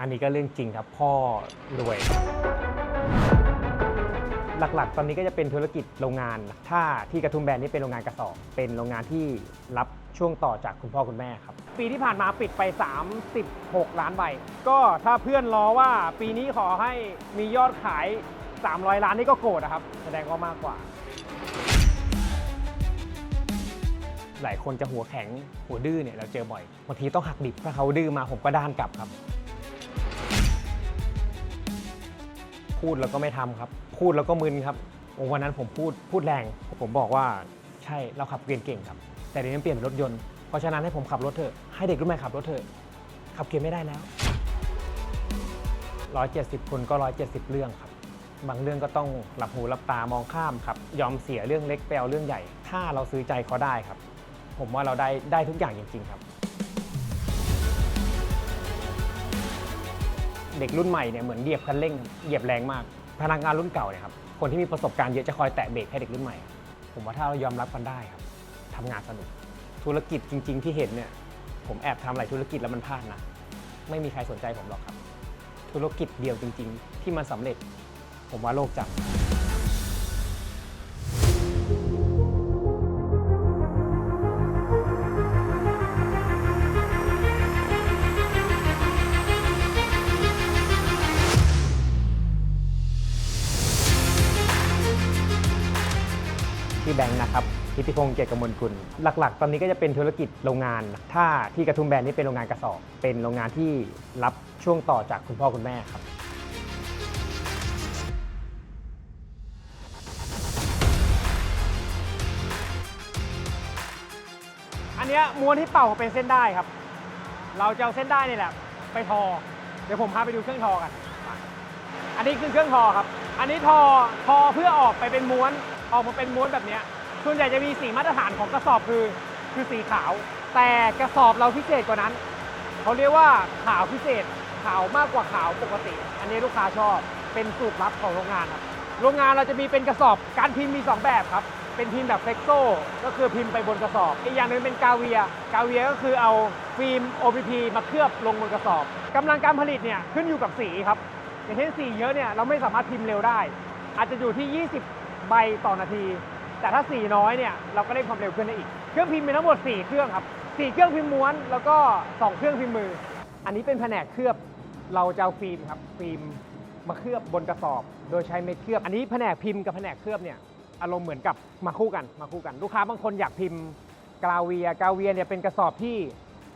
อันนี้ก็เรื่องจริงครับพ่อรวย หลักๆ ตอนนี้ก็จะเป็นธุรกิจโรงงาน ถ้าที่กระทุ่มแบนนี่เป็นโรงงานกระสอบ เป็นโรงงานที่รับช่วงต่อจากคุณพ่อคุณแม่ครับ ปีที่ผ่านมาปิดไป 36 ล้านใบ ก็ถ้าเพื่อนรอว่าปีนี้ขอให้มียอดขาย 300 ล้านนี่ก็โกรธนะครับ แสดงว่ามากกว่า หลายคนจะหัวแข็งหัวดื้อเนี่ยเราเจอบ่อยบางทีต้องหักดิบถ้าเขาดื้อมาผมก็ด้านกลับครับ พูดแล้วก็ไม่ทำครับ พูดแล้วก็มึนครับวันนั้นผมพูดพูดแรง ผมบอกว่าใช่เราขับเกียร์เก่งครับ แต่เดี๋ยวนี้เปลี่ยนเป็นรถยนต์เพราะฉะนั้นให้ผมขับรถเถอะให้เด็กรุ่นใหม่ขับรถเถอะขับเกียร์ไม่ได้แล้ว170 คนก็ 170 เรื่องครับ บางเรื่องก็ต้องหลับหูหลับตามองข้ามครับ ยอมเสียเรื่องเล็กไปเอาเรื่องใหญ่ ถ้าเราซื้อใจเขาได้ครับ ผมว่าเราได้ได้ทุกอย่างจริง ๆ ครับ เด็กรุ่นใหม่เนี่ยเหมือนเหยียบคันเร่งเหยียบแรงมาก พนักงานรุ่นเก่าเนี่ยครับคนที่มีประสบการณ์เยอะจะคอยแตะเบรกให้เด็กรุ่นใหม่ ผมว่าถ้าเรายอมรับกันได้ครับทำงานสนุกธุรกิจจริง ๆ ที่เห็นเนี่ยผมแอบทำหลายธุรกิจแล้วมันพลาดนะไม่มีใครสนใจผมหรอกครับ ธุรกิจเดียวจริง ๆ ที่มันสำเร็จ ผมว่าโลกจำ แบงค์นะครับทิติพงศ์เกียรติกมลกุลหลัก ๆ ตอนนี้ก็จะเป็นธุรกิจโรงงาน ถ้าที่กระทุ่มแบนนี่เป็นโรงงานกระสอบ เป็นโรงงานที่รับช่วงต่อจากคุณพ่อคุณแม่ครับอันเนี้ยม้วนที่เป่าเป็นเส้นได้ครับ เราจะเอาเส้นได้นี่แหละ ไปทอ เดี๋ยวผมพาไปดูเครื่องทอกัน อันนี้คือเครื่องทอครับ อันนี้ทอทอเพื่อออกไปเป็นม้วน ออกมาเป็นม้วนแบบนี้ส่วนใหญ่จะมีสีมาตรฐานของกระสอบคือคือสีขาว แต่กระสอบเราพิเศษกว่านั้น เขาเรียกว่าขาวพิเศษขาวมากกว่าขาวปกติ อันนี้ลูกค้าชอบเป็นสูตรลับของโรงงานครับโรงงานเราจะมีเป็นกระสอบการพิมพ์มี 2 แบบครับ เป็นพิมพ์แบบเฟกโซก็คือพิมพ์ไปบนกระสอบ อีกอย่างหนึงเป็นกาเวีย กาเวียก็คือเอาฟิล์ม OPP มาเคลือบลงบนกระสอบกำลังการผลิตเนี่ยขึ้นอยู่กับสีครับ อย่างเช่นสีเยอะเนี่ยเราไม่สามารถพิมพ์เร็วได้ อาจจะอยู่ที่20 ใบต่อนาที แต่ถ้าสีน้อยเนี่ยเราก็ได้ความเร็วขึ้นได้อีก เครื่องพิมพ์มีทั้งหมด 4 เครื่องครับ 4 เครื่องพิมพ์ม้วนแล้วก็ 2 เครื่องพิมพ์มือ อันนี้เป็นแผนกเคลือบเราจะเอาฟิล์มครับฟิล์มมาเคลือบบนกระสอบ โดยใช้เม็ดเคลือบ อันนี้แผนกพิมพ์กับแผนกเคลือบเนี่ยอารมณ์เหมือนกับมาคู่กันมาคู่กัน ลูกค้าบางคนอยากพิมพ์กราเวียกราเวียเนี่ยเป็นกระสอบที่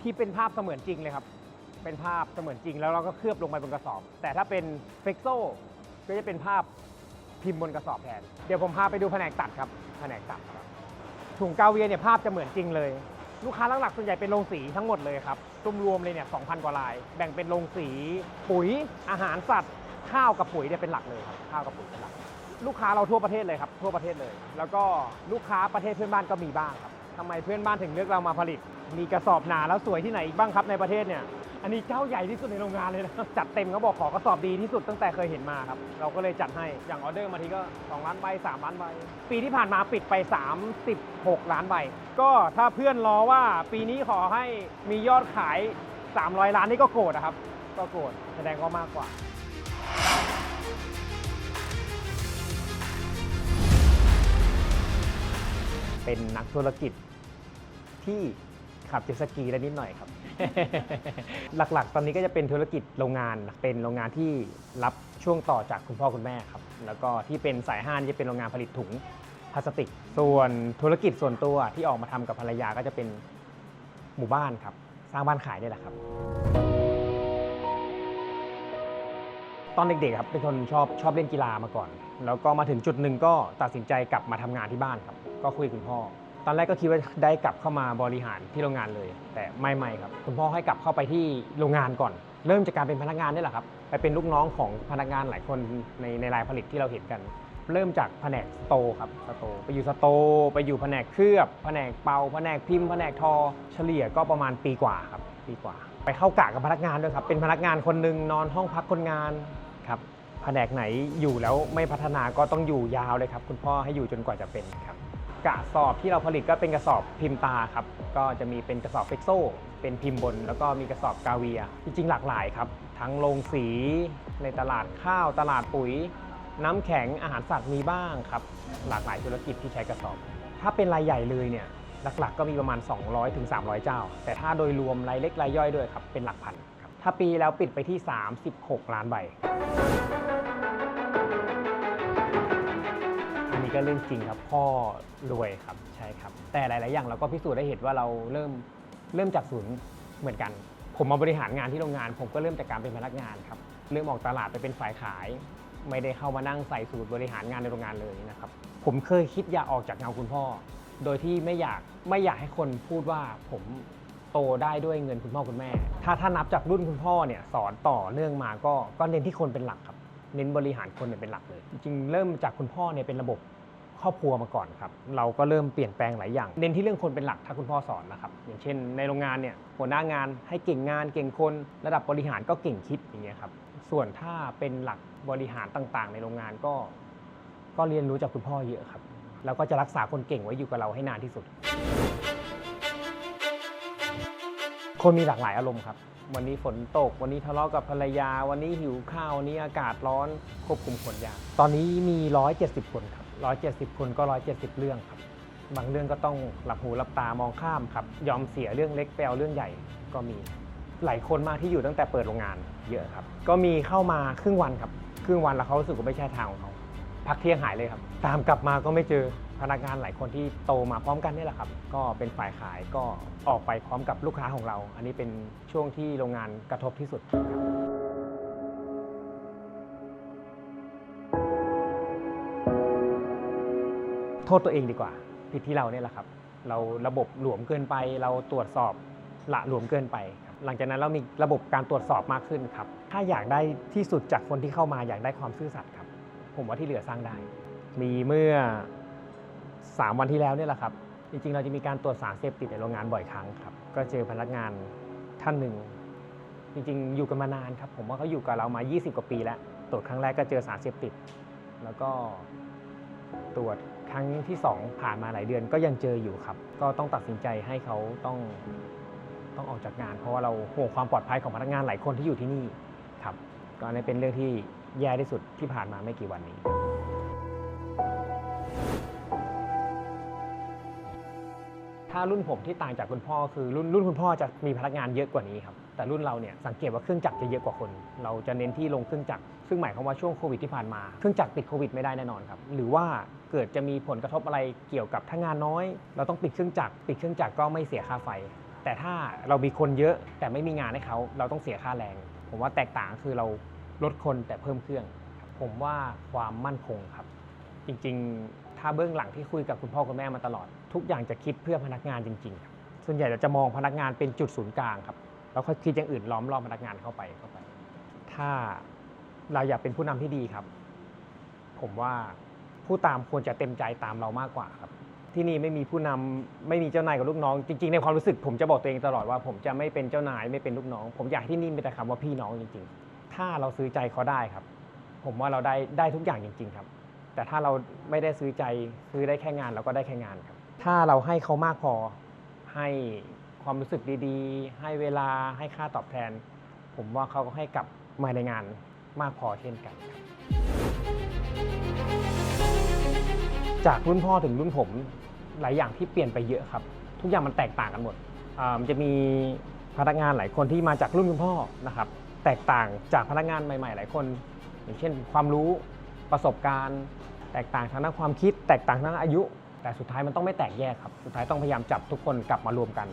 ที่เป็นภาพเสมือนจริงเลยครับเป็นภาพเสมือนจริงแล้วเราก็เคลือบลงไปบนกระสอบ แต่ถ้าเป็นเฟกโซก็จะเป็นภาพ พิมพ์บนกระสอบแทน เดี๋ยวผมพาไปดูแผนกตัดครับ แผนกตัดครับ ถุงกาเวียเนี่ยภาพจะเหมือนจริงเลย ลูกค้าหลักๆส่วนใหญ่เป็นโรงสีทั้งหมดเลยครับรวมๆเลยเนี่ย2,000 กว่าลาย แบ่งเป็นโรงสี ปุ๋ย อาหารสัตว์ ข้าวกับปุ๋ยเนี่ยเป็นหลักเลยครับ ข้าวกับปุ๋ยเป็นหลัก ลูกค้าเราทั่วประเทศเลยครับ ทั่วประเทศเลย แล้วก็ลูกค้าประเทศเพื่อนบ้านก็มีบ้างครับทำไมเพื่อนบ้านถึงเลือกเรามาผลิต มีกระสอบหนาแล้วสวยที่ไหนอีกบ้างครับในประเทศเนี่ย อันนี้เจ้าใหญ่ที่สุดในโรงงานเลยนะจัดเต็มเขาบอกขอกระสอบดีที่สุดตั้งแต่เคยเห็นมาครับ เราก็เลยจัดให้อย่างออเดอร์มาทีก็ 2 ล้านใบ 3 ล้านใบ ปีที่ผ่านมาปิดไป 36 ล้านใบ ก็ถ้าเพื่อนรอว่าปีนี้ขอให้มียอดขาย 300 ล้านนี่ก็โกรธนะครับ ก็โกรธแสดงว่ามากกว่าเป็นนักธุรกิจที่ขับเจ็ตสกีได้นิดหน่อยครับ หลักๆ ตอนนี้ก็จะเป็นธุรกิจโรงงาน เป็นโรงงานที่รับช่วงต่อจากคุณพ่อคุณแม่ครับ แล้วก็ที่เป็นสายห้านี่จะเป็นโรงงานผลิตถุงพลาสติก ส่วนธุรกิจส่วนตัวที่ออกมาทำกับภรรยาก็จะเป็นหมู่บ้านครับ สร้างบ้านขายนี่แหละครับ ตอนเด็กๆครับเป็นคนชอบชอบเล่นกีฬามาก่อน แล้วก็มาถึงจุดหนึ่งก็ตัดสินใจกลับมาทำงานที่บ้านครับ ก็คุยคุณพ่อ ตอนแรกก็คิดว่าได้กลับเข้ามาบริหารที่โรงงานเลย แต่ไม่ไม่ครับ คุณพ่อให้กลับเข้าไปที่โรงงานก่อน เริ่มจากการเป็นพนักงานนี่แหละครับ ไปเป็นลูกน้องของพนักงานหลายคนในในรายผลิตที่เราเห็นกัน เริ่มจากแผนกสโตครับสโตไปอยู่สโตไปอยู่แผนกเคลือบ แผนกเป่าแผนกพิมพ์แผนกทอ เฉลี่ยก็ประมาณปีกว่าครับปีกว่า ไปเข้ากะกับพนักงานด้วยครับเป็นพนักงานคนหนึ่งนอนห้องพักคนงานครับแผนกไหนอยู่แล้วไม่พัฒนาก็ต้องอยู่ยาวเลยครับ คุณพ่อให้อยู่จนกว่าจะเป็นครับ กระสอบที่เราผลิตก็เป็นกระสอบพิมพ์ตาครับ ก็จะมีเป็นกระสอบเฟกโซเป็นพิมพ์บน แล้วก็มีกระสอบกาเวีย จริงๆ หลากหลายครับ ทั้งโรงสีในตลาดข้าวตลาดปุ๋ย น้ำแข็งอาหารสัตว์มีบ้างครับ หลากหลายธุรกิจที่ใช้กระสอบ ถ้าเป็นรายใหญ่เลยเนี่ยหลักๆ ก็มีประมาณ 200ถึง300เจ้า แต่ถ้าโดยรวมรายเล็กรายย่อยด้วยครับเป็นหลักพันครับถ้าปีแล้วปิดไปที่ 36 ล้านใบ ก็เรื่องจริงครับพ่อรวยครับใช่ครับ แต่หลาย ๆ อย่างเราก็พิสูจน์ได้เห็นว่าเราเริ่มเริ่มจากศูนย์เหมือนกัน ผมมาบริหารงานที่โรงงาน ผมก็เริ่มจากการเป็นพนักงานครับเริ่มออกตลาดไปเป็นฝ่ายขาย ไม่ได้เข้ามานั่งใส่สูตรบริหารงานในโรงงานเลยนะครับผมเคยคิดอยากออกจากเงาคุณพ่อ โดยที่ไม่อยากไม่อยากให้คนพูดว่าผมโตได้ด้วยเงินคุณพ่อคุณแม่ ถ้าถ้านับจากรุ่นคุณพ่อเนี่ยสอนต่อเนื่องมาก็ก็เน้นที่คนเป็นหลักครับ เน้นบริหารคนเนี่ยเป็นหลักเลย จริงเริ่มจากคุณพ่อเนี่ยเป็นระบบ ครอบครัวมาก่อนครับเราก็เริ่มเปลี่ยนแปลงหลายอย่างเน้นที่เรื่องคนเป็นหลักถ้าคุณพ่อสอนนะครับอย่างเช่น ในโรงงานเนี่ยหัวหน้างานให้เก่งงานเก่งคน ระดับบริหารก็เก่งคิดอย่างเงี้ยครับส่วนถ้าเป็นหลักบริหารต่างๆ ในโรงงานก็ ก็เรียนรู้จากคุณพ่อเยอะครับแล้วก็จะรักษาคนเก่งไว้อยู่กับเราให้นานที่สุด คนมีหลากหลายอารมณ์ครับ วันนี้ฝนตก วันนี้ทะเลาะกับภรรยา วันนี้หิวข้าว วันนี้อากาศร้อนควบคุมคนยาก ตอนนี้มี 170 คนครับ 170 คนก็ 170 เรื่องครับ บางเรื่องก็ต้องหลับหูหลับตามองข้ามครับ ยอมเสียเรื่องเล็กไปเอาเรื่องใหญ่ก็มี หลายคนมากที่อยู่ตั้งแต่เปิดโรงงานเยอะครับ ก็มีเข้ามาครึ่งวันครับ ครึ่งวันแล้วเขารู้สึกว่าไม่ใช่ทางของเขาพักเที่ยงหายเลยครับ ตามกลับมาก็ไม่เจอพนักงานหลายคนที่โตมาพร้อมกันนี่แหละครับ ก็เป็นฝ่ายขายก็ออกไปพร้อมกับลูกค้าของเรา อันนี้เป็นช่วงที่โรงงานกระทบที่สุดครับ โทษตัวเองดีกว่า ผิดที่เราเนี่ยแหละครับ เราระบบหลวมเกินไป เราตรวจสอบละหลวมเกินไป หลังจากนั้นเรามีระบบการตรวจสอบมากขึ้นครับ ถ้าอยากได้ที่สุดจากคนที่เข้ามาอยากได้ความซื่อสัตย์ครับ ผมว่าที่เหลือสร้างได้ มีเมื่อ 3 วันที่แล้วเนี่ยแหละครับ จริงๆ เราจะมีการตรวจสารเสพติดในโรงงานบ่อยครั้งครับ ก็เจอพนักงานท่านหนึ่ง จริงๆ อยู่กันมานานครับ ผมว่าเขาอยู่กับเรามา 20 กว่าปีแล้ว ตรวจครั้งแรกก็เจอสารเสพติด แล้วก็ตรวจ ครั้งที่ 2 ผ่านมาหลายเดือนก็ยังเจออยู่ครับ ก็ต้องตัดสินใจให้เขาต้องต้องออกจากงาน เพราะว่าเราห่วงความปลอดภัยของพนักงานหลายคนที่อยู่ที่นี่ครับ ก็อันนี้เป็นเรื่องที่แย่ที่สุดที่ผ่านมาไม่กี่วันนี้ ถ้ารุ่นผมที่ต่างจากคุณพ่อคือรุ่นรุ่นคุณพ่อจะมีพนักงานเยอะกว่านี้ครับแต่รุ่นเราเนี่ยสังเกตว่าเครื่องจักรจะเยอะกว่าคน เราจะเน้นที่ลงเครื่องจักรซึ่งหมายความว่าช่วงโควิดที่ผ่านมา เครื่องจักรติดโควิดไม่ได้แน่นอนครับ หรือว่า เกิดจะมีผลกระทบอะไรเกี่ยวกับถ้างานน้อย เราต้องปิดเครื่องจักรปิดเครื่องจักรก็ไม่เสียค่าไฟ แต่ถ้าเรามีคนเยอะแต่ไม่มีงานให้เขาเราต้องเสียค่าแรง ผมว่าแตกต่างคือเราลดคนแต่เพิ่มเครื่อง ผมว่าความมั่นคงครับ จริงๆ ถ้าเบื้องหลังที่คุยกับคุณพ่อคุณแม่มาตลอด ทุกอย่างจะคิดเพื่อพนักงานจริงๆครับส่วนใหญ่เราจะมองพนักงานเป็นจุดศูนย์กลางครับแล้วค่อยคิดอย่างอื่นล้อมรอบพนักงานเข้าไปเข้าไป ถ้าเราอยากเป็นผู้นำที่ดีครับ ผมว่า ผู้ตามควรจะเต็มใจตามเรามากกว่าครับ ที่นี่ไม่มีผู้นำไม่มีเจ้านายกับลูกน้อง จริง ๆ ในความรู้สึกผมจะบอกตัวเองตลอดว่า ผมจะไม่เป็นเจ้านายไม่เป็นลูกน้อง ผมอยากที่นี่มีแต่คำว่าพี่น้องจริง ๆ ถ้าเราซื้อใจเขาได้ครับ ผมว่าเราได้ได้ทุกอย่างจริง ๆ ครับ แต่ถ้าเราไม่ได้ซื้อใจซื้อได้แค่งานเราก็ได้แค่งานครับ ถ้าเราให้เขามากพอให้ความรู้สึกดีๆ ให้เวลาให้ค่าตอบแทน ผมว่าเขาก็ให้กลับมาในงานมากพอเช่นกันครับ จากรุ่นพ่อถึงรุ่นผมหลายอย่างที่เปลี่ยนไปเยอะครับ ทุกอย่างมันแตกต่างกันหมดมันจะมีพนักงานหลายคนที่มาจากรุ่นคุณพ่อนะครับ แตกต่างจากพนักงานใหม่ ๆ หลายคน อย่างเช่น ความรู้ประสบการณ์ แตกต่างทางด้านความคิด แตกต่างทางด้านอายุ แต่สุดท้ายมันต้องไม่แตกแยกครับสุดท้ายต้องพยายามจับทุกคนกลับมารวมกัน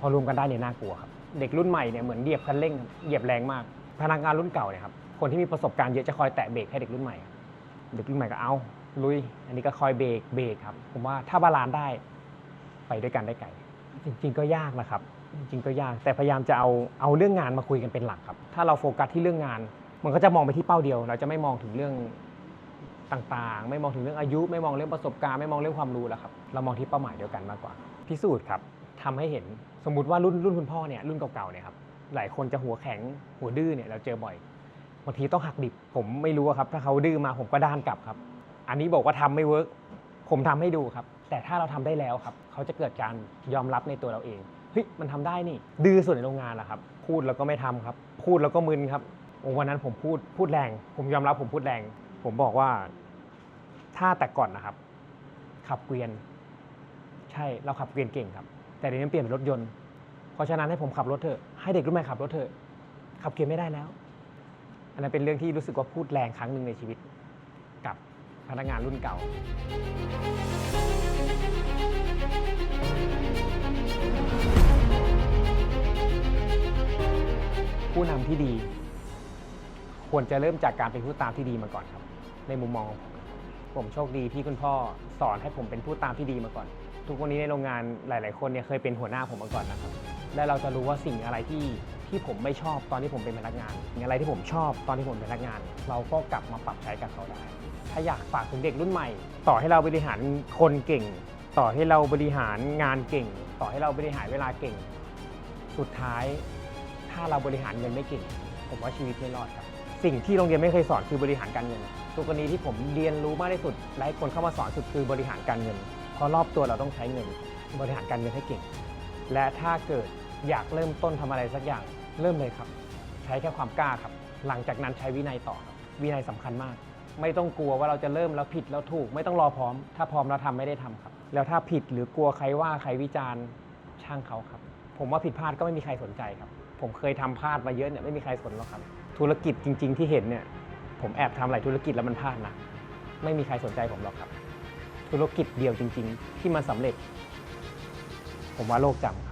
พอรวมกันได้เนี่ยน่ากลัวครับเด็กรุ่นใหม่เนี่ยเหมือนเหยียบคันเร่งเหยียบแรงมาก พนักงานรุ่นเก่าเนี่ยครับคนที่มีประสบการณ์เยอะจะคอยแตะเบรกให้เด็กรุ่นใหม่ เด็กรุ่นใหม่ก็เอา ลุย อันนี้ก็คอยเบรกเบรกครับ ผมว่าถ้าบาลานซ์ได้ไปด้วยกันได้ไกลจริง ๆ ก็ยากนะครับ จริง ๆ ก็ยาก แต่พยายามจะเอาเอาเรื่องงานมาคุยกันเป็นหลักครับ ถ้าเราโฟกัสที่เรื่องงาน มันก็จะมองไปที่เป้าเดียว เราจะไม่มองถึงเรื่องต่างๆ ไม่มองถึงเรื่องอายุ ไม่มองเรื่องประสบการณ์ ไม่มองเรื่องความรู้แล้วครับ เรามองที่เป้าหมายเดียวกันมากกว่า พิสูจน์ครับทำให้เห็น สมมุติว่ารุ่นรุ่นคุณพ่อเนี่ย รุ่นเก่าๆ เนี่ยครับ หลายคนจะหัวแข็ง หัวดื้อเนี่ย เราเจอบ่อย บางทีต้องหักดิบ ผมไม่รู้ครับ ถ้าเขาดื้อมาผมก็ด้านกลับครับ อันนี้บอกว่าทำไม่เวิร์กผมทำให้ดูครับ แต่ถ้าเราทำได้แล้วครับ เขาจะเกิดการยอมรับในตัวเราเองเฮ้ยมันทำได้นี่ ดื้อสุดในโรงงานแหละครับ พูดแล้วก็ไม่ทำครับ พูดแล้วก็มึนครับวันนั้นผมพูดพูดแรง ผมยอมรับผมพูดแรง ผมบอกว่า ถ้าแต่ก่อนนะครับ ขับเกวียน ใช่เราขับเกวียนเก่งครับ แต่เดี๋ยวนี้เปลี่ยนเป็นรถยนต์ เพราะฉะนั้นให้ผมขับรถเถอะให้เด็กรุ่นใหม่ขับรถเถอะขับเกวียนไม่ได้แล้ว อันนั้นเป็นเรื่องที่รู้สึกว่าพูดแรงครั้งหนึ่งในชีวิต พนักงานรุ่นเก่า ผู้นำที่ดี ควรจะเริ่มจากการเป็นผู้ตามที่ดีมาก่อนครับ ในมุมมองผมผมโชคดีที่คุณพ่อสอนให้ผมเป็นผู้ตามที่ดีมาก่อน ทุกวันนี้ในโรงงานหลาย ๆ คนเนี่ยเคยเป็นหัวหน้าผมมาก่อนนะครับ และเราจะรู้ว่าสิ่งอะไรที่ที่ผมไม่ชอบตอนที่ผมเป็นพนักงานสิ่งอะไรที่ผมชอบตอนที่ผมเป็นพนักงาน เราก็กลับมาปรับใช้กับเขาได้ ถ้าอยากฝากถึงเด็กรุ่นใหม่ ต่อให้เราบริหารคนเก่ง ต่อให้เราบริหารงานเก่ง ต่อให้เราบริหารเวลาเก่ง สุดท้าย ถ้าเราบริหารเงินไม่เก่ง ผมว่าชีวิตไม่รอดครับ สิ่งที่โรงเรียนไม่เคยสอนคือบริหารการเงินทุกวันนี้ที่ผมเรียนรู้มากที่สุดและให้คนเข้ามาสอนสุดคือบริหารการเงิน เพราะรอบตัวเราต้องใช้เงิน บริหารการเงินให้เก่ง และถ้าเกิดอยากเริ่มต้นทำอะไรสักอย่างเริ่มเลยครับ ใช้แค่ความกล้าครับ หลังจากนั้นใช้วินัยต่อครับวินัยสำคัญมาก ไม่ต้องกลัวว่าเราจะเริ่มแล้วผิดแล้วถูก ไม่ต้องรอพร้อม ถ้าพร้อมแล้วทำไม่ได้ทำครับ แล้วถ้าผิดหรือกลัวใครว่าใครวิจารณ์ช่างเขาครับ ผมว่าผิดพลาดก็ไม่มีใครสนใจครับ ผมเคยทำพลาดมาเยอะเนี่ยไม่มีใครสนหรอกครับ ธุรกิจจริง ๆ ที่เห็นเนี่ย ผมแอบทำหลายธุรกิจแล้วมันพลาดนะไม่มีใครสนใจผมหรอกครับ ธุรกิจเดียวจริง ๆ ที่มันสำเร็จ ผมว่าโลกจำครับ